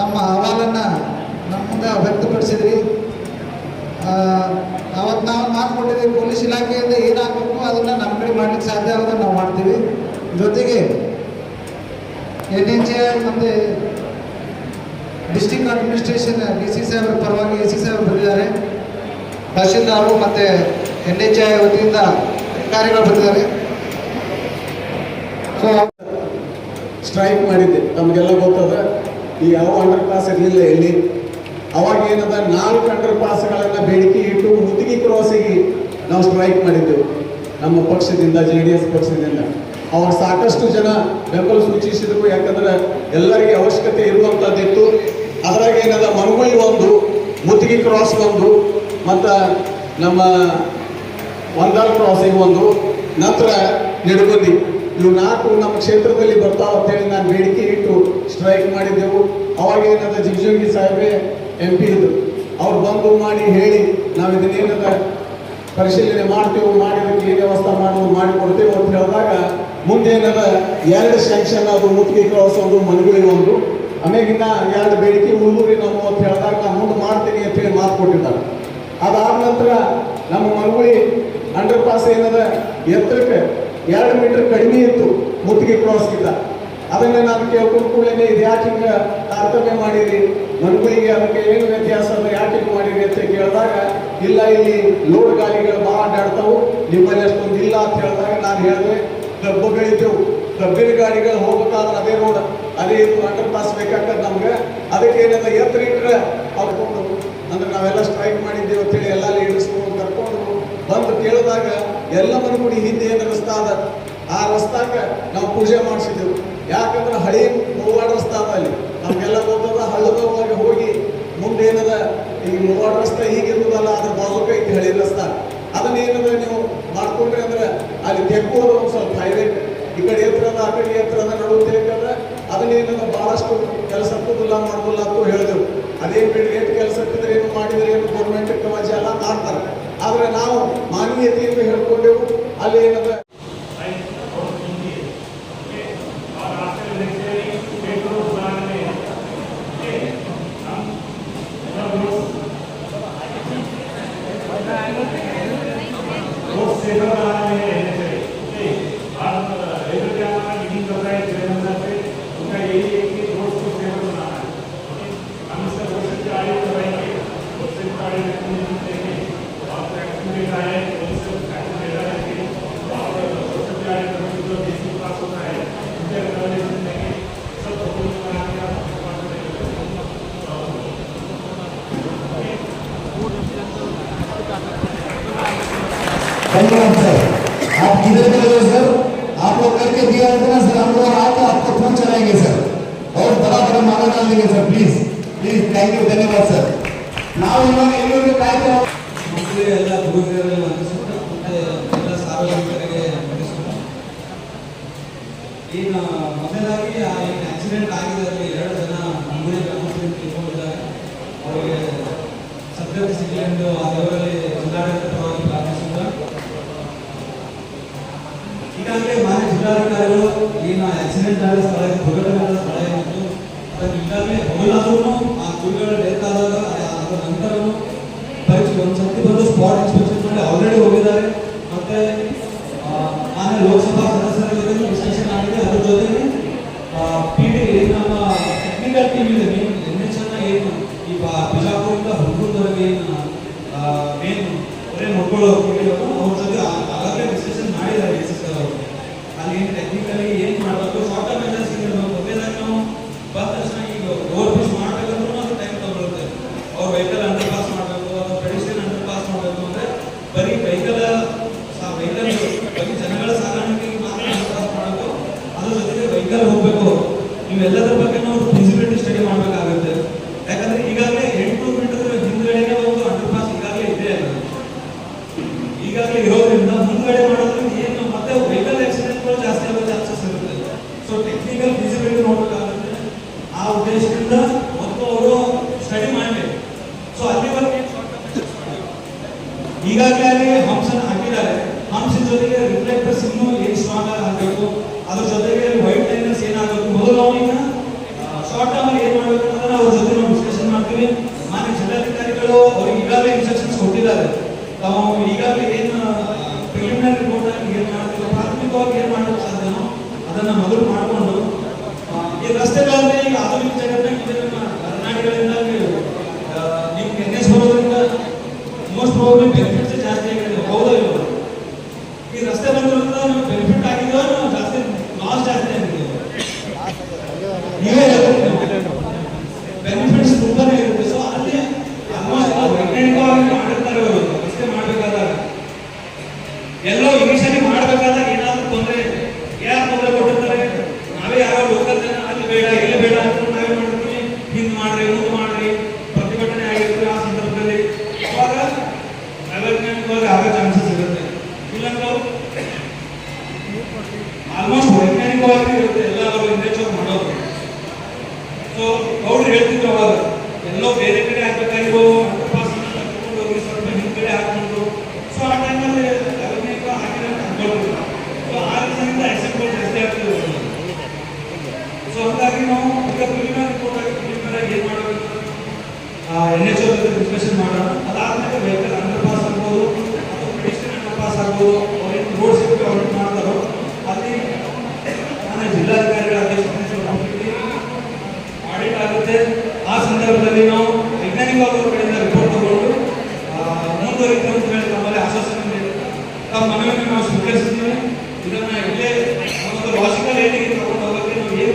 ತಮ್ಮ ಅಹವಾಲನ್ನು ನಮ್ಮ ಮುಂದೆ ವ್ಯಕ್ತಪಡಿಸಿದ್ರಿ. ಅವತ್ತು ನಾವು ಮಾತು ಕೊಟ್ಟಿದ್ದೀವಿ ಪೊಲೀಸ್ ಇಲಾಖೆಯಿಂದ ಏನಾಗಬೇಕು ಅದನ್ನು ನಮ್ಮ ಕಡೆ ಮಾಡ್ಲಿಕ್ಕೆ ಸಾಧ್ಯ ಆಗೋದನ್ನು ನಾವು ಮಾಡ್ತೀವಿ. ಜೊತೆಗೆ ಎನ್ ಎಚ್ ಎ ಮತ್ತು ಡಿಸ್ಟಿಕ್ ಅಡ್ಮಿನಿಸ್ಟ್ರೇಷನ್ ಡಿ ಸಿ ಸಾಹೇಬರ ಪರವಾಗಿ ಎ ಸಿ ಸಾಹೇಬರು ಬಂದಿದ್ದಾರೆ. ತಹಶೀಲ್ದಾರರು ಮತ್ತು ಎನ್ ಎಚ್ ಐ ವತಿಯಿಂದ ಅಧಿಕಾರಿಗಳು ಬಂದಿದ್ದಾರೆ. ಸೊ ಸ್ಟ್ರೈಕ್ ಮಾಡಿದ್ದೆ. ನಮಗೆಲ್ಲ ಗೊತ್ತದ? ಈ ಯಾವ ಅಂಡರ್ ಪಾಸ್ ಇರಲಿಲ್ಲ ಇಲ್ಲಿ ಅವಾಗ ಏನದ ನಾಲ್ಕು ಅಂಡರ್ ಪಾಸ್ಗಳನ್ನು ಬೇಡಿಕೆ ಇಟ್ಟು ಮುದುಗಿ ಕ್ರಾಸಿಗೆ ನಾವು ಸ್ಟ್ರೈಕ್ ಮಾಡಿದ್ದೆವು. ನಮ್ಮ ಪಕ್ಷದಿಂದ ಜೆ ಡಿ ಎಸ್ ಪಕ್ಷದಿಂದ. ಅವಾಗ ಸಾಕಷ್ಟು ಜನ ಬೆಂಬಲ ಸೂಚಿಸಿದ್ರು. ಯಾಕಂದ್ರೆ ಎಲ್ಲರಿಗೆ ಅವಶ್ಯಕತೆ ಇರುವಂಥದ್ದಿತ್ತು ಅದ್ರಾಗ ಏನದ ಮನಗುಳಿ ಒಂದು, ಮುತ್ತಿಗೆ ಕ್ರಾಸ್ ಒಂದು, ಮತ್ತು ನಮ್ಮ ಒಂದಾಲ್ ಕ್ರಾಸಿಗೆ ಒಂದು, ನಂತರ ನೆಡಗುಂದಿ ಇವು ನಾಲ್ಕು ನಮ್ಮ ಕ್ಷೇತ್ರದಲ್ಲಿ ಬರ್ತಾವ ಅಂತೇಳಿ ನಾನು ಬೇಡಿಕೆ ಇಟ್ಟು ಸ್ಟ್ರೈಕ್ ಮಾಡಿದ್ದೆವು. ಅವಾಗ ಏನದ ಜಿಗ್ಜೋಗಿ ಸಾಹೇಬ್ರೆ ಎಂ ಪಿ ಇದ್ರು ಅವ್ರು ಬಂದು ಮಾಡಿ ಹೇಳಿ, ನಾವು ಇದನ್ನೇನದ ಪರಿಶೀಲನೆ ಮಾಡ್ತೇವೆ ಮಾಡಿದಕ್ಕೆ ಏನು ವ್ಯವಸ್ಥೆ ಮಾಡೋದು ಮಾಡಿ ಕೊಡ್ತೇವೆ ಅಂತ ಹೇಳಿದಾಗ ಮುಂದೆ ಏನದ ಎರಡು ಸ್ಯಾಂಕ್ಷನ್ ಅದು ಮುತ್ತಿಗೆ ಕ್ರಾಸ್ ಮನೆಗಳಿಗೆ ಮನಗುಳಿ ಒಂದು. ಆಮೇಲಿನ ಎರಡು ಬೇಡಿಕೆ ಉಳಿದೂರಿ ನಾವು ಅಂತ ಹೇಳಿದಾಗ ನಾನು ಮುಂದೆ ಮಾಡ್ತೀನಿ ಅಂತ ಹೇಳಿ ಮಾತು ಕೊಟ್ಟಿದ್ದಾರೆ. ಅದಾದ ನಂತರ ನಮ್ಮ ಮನಗುಳಿ ಅಂಡರ್ ಪಾಸ್ ಏನದ ಎತ್ತರಕ್ಕೆ ಎರಡು ಮೀಟರ್ ಕಡಿಮೆ ಇತ್ತು ಮುತ್ತಿಗೆ ಕ್ರಾಸ್ಗಿಂತ ಅದನ್ನ ನಾನು ಕೇಳ್ಕೊಂಡು ಕೂಡಲೇ ಇದು ಯಾಕೆ ಹಿಂಗೆ ತಾರತಮ್ಯ ಮಾಡಿರಿ ಮನಗುಳಿಗೆ ಅದಕ್ಕೆ ಏನು ವ್ಯತ್ಯಾಸ ಯಾಕೆ ಮಾಡಿರಿ ಅಂತ ಕೇಳಿದಾಗ, ಇಲ್ಲ, ಇಲ್ಲಿ ಲೋಡ್ ಗಾಡಿಗಳು ಭಾಳ ಅಡ್ಡಾಡ್ತಾವು, ನಿಮ್ಮಲ್ಲಿ ಅಷ್ಟೊಂದು ಇಲ್ಲ ಅಂತ ಹೇಳಿದಾಗ ನಾನು ಹೇಳಿದೆ, ಕಬ್ಬುಗಳಿದ್ದೆವು. ಕಬ್ಬಿನ ಗಾಡಿಗಳು ಹೋಗ್ಬೇಕಾದ್ರೆ ಅದೇ ರೋಡ್ ಅದೇ ಇದು ಅಂಡರ್ ಪಾಸ್ ಬೇಕಾಗ್ತದೆ ನಮ್ಗೆ. ಅದಕ್ಕೆ ಏನದ ಎತ್ತರ ಇಟ್ಟರೆ ಅವ್ಕೊಂಡು ಅಂದ್ರೆ ನಾವೆಲ್ಲ ಸ್ಟ್ರೈಕ್ ಮಾಡಿದ್ದೇವೆ ಅಂತೇಳಿ ಎಲ್ಲ ಲೀಡರ್ಸ್ ಕರ್ಕೊಂಡು ಬಂದು ಕೇಳಿದಾಗ ಎಲ್ಲ ಮನಗುಡಿ ಹಿಂದೆ ಏನು ರಸ್ತೆ ಅದ ಆ ರಸ್ತಾಗ ನಾವು ಪೂಜೆ ಮಾಡಿಸಿದ್ದೆವು. ಯಾಕಂದ್ರೆ ಹಳಿ ಮೂವಾಡ ರಸ್ತೆ ಅದ ಅಲ್ಲಿ. ನಮ್ಗೆಲ್ಲ ಗೊತ್ತದ ಹಳ್ಳದ ಒಳಗೆ ಹೋಗಿ ಮುಂದೆ ಏನದ, ಈ ಮೂವಾಡ ರಸ್ತೆ ಹೀಗಿರ್ತದಲ್ಲ ಅದ್ರ ಬಾಜುಕ ಐತಿ ಹಳಿ ರಸ್ತಾ ಅದನ್ನ ಏನಂದ್ರೆ ನೀವು ಮಾಡ್ಕೊಂಡ್ರಿ ಅಂದ್ರೆ ಅಲ್ಲಿ ತೆಕ್ಕೋದು ಒಂದು ಸ್ವಲ್ಪ ಹೈವೇ. ಈ ಕಡೆ ಎತ್ತರದ, ಆ ಕಡೆ ಎತ್ತರದ ನಡುವೆ ಅದನ್ನ ಏನಂದ್ರೆ ಬಹಳಷ್ಟು ಕೆಲಸ ಆಗ್ತದಿಲ್ಲ ಮಾಡೋದಿಲ್ಲ ಅಂತ ಹೇಳಿದೆವು. ಅದೇ ಬಿಡಿ ಎಷ್ಟು ಕೆಲಸ ಇದ್ರೆ ಏನು ಮಾಡಿದ್ರೆ ಏನು ಗೌರ್ಮೆಂಟ್ ಎಲ್ಲ ಮಾಡ್ತಾರೆ. ಆದ್ರೆ ನಾವು ಮಾನವೀಯತೆಯನ್ನು ಹೇಳ್ಕೊಂಡೆವು, ಅಲ್ಲಿ ಏನಂದ್ರೆ धन्यवाद सर आप किधर चले गए सर आप लोग करके दिया है ना सर हम लोग आके आपको फोन चलाएंगे सर और बड़ा बड़ा माला डाल देंगे sir please please thank you धन्यवाद सर ನಾವು ಇವಾಗ ಎಲ್ಲರಿಗೂ ಕಾಯ್ದೆ ಮಕ್ಕಳು ಎಲ್ಲ ಹುಡುಗರಲ್ಲಿ ವಂದಿಸುತ್ತಾ ಮತ್ತೆ ಎಲ್ಲ ಸಾರ್ವಜನಿಕರಿಗೆ ವಂದಿಸುತ್ತಾ ಏನು ಮೊದಲಾಗಿ ಆ ಏನು ಆಕ್ಸಿಡೆಂಟ್ ಆಗಿದೆ ಅಲ್ಲಿ ಎರಡು ಜನ ಮಂಗಳೂರು ಗ್ರಾಮಸ್ಥರು ತಿಳ್ಕೊಂಡಿದ್ದಾರೆ ಅವರಿಗೆ ಸದ್ಗತಿ ಸಿಗಲಿ ಎಂದು ಆ ದೇವರಲ್ಲಿ ಜಿಲ್ಲಾಡಳಿತ ಆಕ್ಸಿಡೆಂಟ್ ಆದ ಸ್ಥಳ ದುರ್ಘಟನೆ ಸ್ಥಳ ಅದನ್ನು ಈಗಾಗಲೇ ಮೊದಲಾದ್ರೂ ಆ ಗುರುಗಳ ಡೆತ್ ಆದಾಗ ಅದರ ನಂತರನು ಪರೀಕ್ಷೆ ಒಂದು ಸರ್ತಿ ಬಂದು ಸ್ಪಾಟ್ ಇನ್ಸ್ಪೆಕ್ಷನ್ ಮಾಡಿ ಆಲ್ರೆಡಿ ಹೋಗಿದ್ದಾರೆ. ಮತ್ತೆ ಆಮೇಲೆ ಲೋಕಸಭಾ ಸದಸ್ಯರ ಜೊತೆ ಡಿಸ್ಕಷನ್ ಆಗಿದೆ. ಅದ್ರ ಜೊತೆಗೆ ಪಿ ಡಿ ನಮ್ಮ ಟೆಕ್ನಿಕಲ್ ಟೀಮ್ ಇದೆ. ಮೇನ್ ಎನ್ ಎಚ್ ಎನ್ನ ಏನು, ಈ ಬಿಜಾಪುರದಿಂದ ಹುಡುಗರವರೆಗೆ ಏನು ಮೇನ್ ಮಕ್ಕಳು ಕೊಟ್ಟಿರೋರು ಅವ್ರ ಜೊತೆ ಆ- ಆಗಾಗಲೇ ಡಿಸ್ಕಷನ್ ಮಾಡಿದ್ದಾರೆ ಎಸ್ ಎಸ್ ಅವರು ಅಲ್ಲಿ ಏನು ಟೆಕ್ನಿಕಲಿ ಏನು ಮಾಡಬೇಕು ಶಾರ್ಟ್ ಟರ್ಮ್ ಮೆಜರ್ಸ್ ಇರಬೇಕು ಮೊದಲಾಗಿ ನಾವು ಬಂದ ತಕ್ಷಣ ಈಗ ಓವರ್ ಬ್ರಿಡ್ಜ್ ಮಾಡಬೇಕಂದ್ರೂ ಅದು ಟೈಮ್ ತಗೊಳುತ್ತೆ ಅವ್ರ ವೆಹಿಕಲ್ ಅಂಡರ್ ಪಾಸ್ ಮಾಡಬೇಕು ಅಥವಾ ಪೆಡಿಸ್ಟ್ರಿಯನ್ ಅಂಡರ್ ಪಾಸ್ ಮಾಡಬೇಕು ಅಂದ್ರೆ ಬರೀ ವೆಹಿಕಲ್ ವೆಹಿಕಲ್ ಬರೀ ಜನಗಳ ಸಾಗಾಣಿಕೆಗೆ ಮಾತ್ರ ಅಂಡರ್ ಪಾಸ್ ಮಾಡಬೇಕು ಅದ್ರ ಜೊತೆಗೆ ವೆಹಿಕಲ್ ಹೋಗಬೇಕು ಇವೆಲ್ಲದರ ಬಗ್ಗೆ ನಾವು ಫಿಸಿಬಿಲಿಟಿ ಸ್ಟಡಿ ಮಾಡಬೇಕಾಗುತ್ತೆ ಯಾಕಂದ್ರೆ ಈಗಾಗಲೇ ಎಂಟು ಮೀಟರ್ ಹಿಂದ್ಗಡೆನೆ ಒಂದು ಅಂಡರ್ ಪಾಸ್ ಈಗಾಗಲೇ ಇದೆ ಅಲ್ಲಿ ಈಗಾಗಲೇ ಇರೋದ್ರಿಂದ ಮುಂದ್ಗಡೆ ಮಾಡೋದ್ರಿಂದ ಏನು ಮತ್ತೆ ವೆಹಿಕಲ್ ಆಕ್ಸಿಡೆಂಟ್ಗಳು ಜಾಸ್ತಿ ಆಗೋ ಚಾನ್ಸಸ್ ಇರುತ್ತೆ ಸೊ ಟೆಕ್ನಿಕಲ್ ಫಿಸಿಬಿಲಿಟಿ ನೋಡಬೇಕಾಗುತ್ತೆ ಉದ್ದೇಶದಿಂದ ಮತ್ತು ಅವರು ಸ್ಟಡಿ ಮಾಡಬೇಕು ಸೊ ಅಲ್ಲಿವರೆಗೆ ಈಗಾಗಲೇ ಅಲ್ಲಿ ಹಂಸನ ಹಾಕಿದ್ದಾರೆ. ಹಂಸಿನ ಜೊತೆಗೆ ರಿಫ್ಲೆಕ್ಟರ್ಸ್ ಇನ್ನೂ ಏನು ಸ್ಟ್ರಾಂಗ್ ಆಗಿ ಹಾಕಬೇಕು? ಅದ್ರ ಜೊತೆಗೆ ವೈಟ್ ಲೈನರ್ಸ್ ಏನಾಗಬೇಕು ಮೊದಲು ಅವನಿಗೆ ಶಾರ್ಟ್ ಟರ್ಮ್ ಏನು ಮಾಡಬೇಕು ಅಂದ್ರೆ ಅದನ್ನ ಅವ್ರ ಜೊತೆ ನಾವು ಡಿಸ್ಕಷನ್ ಮಾಡ್ತೀವಿ. ಮಾನ್ಯ ಜಿಲ್ಲಾಧಿಕಾರಿಗಳು ಅವ್ರಿಗೆ ಈಗಾಗಲೇ ಇನ್ಸ್ಟ್ರಕ್ಷನ್ಸ್ ಕೊಟ್ಟಿದ್ದಾರೆ. ತಾವು ಈಗಾಗಲೇ ಏನು ಪ್ರಿಲಿಮಿನರಿ ರಿಪೋರ್ಟ್ ಏನು ಮಾಡ್ತೀವಿ ಪ್ರಾಥಮಿಕವಾಗಿ ಏನು ಮಾಡಬೇಕು ಸಾಧ್ಯನೋ ಅದನ್ನ ಮೊದಲು ಮಾಡಿಕೊಂಡು ನಮ್ಮ ಬರೋದ್ರಿಂದ ಮೋಸ್ಟ್ ಜಾಸ್ತಿ ಆಗಿದೆ ಹೌದಾ ಈ ರಸ್ತೆ ಬಂದಿರೋದ್ರಿಂದ ಬೆನಿಫಿಟ್ ಆಗಿದೋ ಜಾಸ್ತಿ ಲಾಸ್ ಜಾಸ್ತಿ ಆಗಿದೆ ಬೆನಿಫಿಟ್ಸ್ ತುಂಬಾನೇ ಇರುತ್ತೆ. ಸೊ ಅಲ್ಲಿ ಆಲ್ಮೋಸ್ಟ್ ಮಾಡಿರ್ತಾರೆ ಅವರು. ರಸ್ತೆ ಮಾಡಬೇಕಾದಾಗ ಎಲ್ಲೋ ಇನಿಷಿಯಲಿ ಮಾಡಬೇಕಾದಾಗ ಏನಾದ್ರು ತೊಂದರೆ ಯಾರು ತೊಂದರೆ ಕೊಟ್ಟಿರ್ತಾರೆ ನಾವೇ ಯಾರೋ ಲೋಕಲ್ ಜನ ಅಲ್ಲಿ ಬೇಡ ಇಲ್ಲಿ ಬೇಡ ಅಂತ ನಾವೇ ಮಾಡ್ತೀವಿ ಹಿಂದ್ ಮಾಡ್ರಿ ಮುಂದೆ ಮಾಡ್ರಿ ಪ್ರತಿಭಟನೆ ಆಗಿರುತ್ತೆ ಆ ಸಂದರ್ಭದಲ್ಲಿ ಅವಾಗ ಅವೈಜ್ಞಾನಿಕವಾಗಿ ಆಗೋ ಚಾನ್ಸಸ್ ಇರುತ್ತೆ ಇಲ್ಲಾಂದ್ರೆ ಆಲ್ಮೋಸ್ಟ್ ವೈಜ್ಞಾನಿಕವಾಗಿ ಇರುತ್ತೆ ಎಲ್ಲ ಮಾಡೋದು. ಸೊ ಅವ್ರು ಹೇಳ್ತಿದ್ರು ಅವಾಗ, ಎಲ್ಲೋ ಬೇರೆ ಕಡೆ ಹಾಕ್ಬೇಕಾಗಿರೋ ಹೋಗಿ ಸ್ವಲ್ಪ ಹಿಂದ್ಗಡೆ ಹಾಕೊಂಡು ಸೊ ಆ ಟೈಮಲ್ಲಿ ವೈಜ್ಞಾನಿಕ ಹಾಕಿದ್ರೆ ಅನ್ಕೊಳ್ತಿದ್ರು ಸೊ ಆ ರೀತಿಯಿಂದ ಜಾಸ್ತಿ ಆಗ್ತದೆ ಸೊ ಹಂಗಾಗಿ ನಾವು ಈಗ ಪ್ರಿಲಿಮಿನರಿ ರಿಪೋರ್ಟ್ ಆಗಿ ಪ್ರಿಲಿಮಿನರಿ ಏನು ಮಾಡಬೇಕು ಎನ್ ಎಚ್ ಓ ಡಿಸ್ಕಷನ್ ಮಾಡೋಣ. ಅದಾದ್ಮೇಲೆ ಅಂಡರ್ ಪಾಸ್ ಆಗ್ಬೋದು ಅಥವಾ ಪೆಡಿಸ್ಟ್ರಿಯನ್ ಅಂಡರ್ ಪಾಸ್ ಆಗ್ಬೋದು ಅವ್ರೇನು ರೋಡ್ ಸೇಫ್ಟಿ ಆಡಿಟ್ ಮಾಡ್ತಾರೋ ಅಲ್ಲಿ ನಾನು ಜಿಲ್ಲಾಧಿಕಾರಿಗಳ ಅಧ್ಯಕ್ಷತೆ ಆಡಿಟ್ ಆ ಸಂದರ್ಭದಲ್ಲಿ ನಾವು ವೈಜ್ಞಾನಿಕ ಕಡೆಯಿಂದ ರಿಪೋರ್ಟ್ ತಗೊಂಡು ಮುಂದುವರಿಕೆ ಅಂತ ಹೇಳಿ ನಮ್ಮಲ್ಲಿ ಆಶ್ವಾಸನೆ ತಮ್ಮ ಮನವಿಯನ್ನು ನಾವು ಸ್ವೀಕರಿಸಿದ್ದೀವಿ. ಇದನ್ನು ಇಲ್ಲೇ ಒಂದು ಲಾಜಿಕಲ್ ಏಟಿಗೆ ತಗೊಂಡು ಹೋಗೋಕ್ಕೆ ನಾವು ಏನು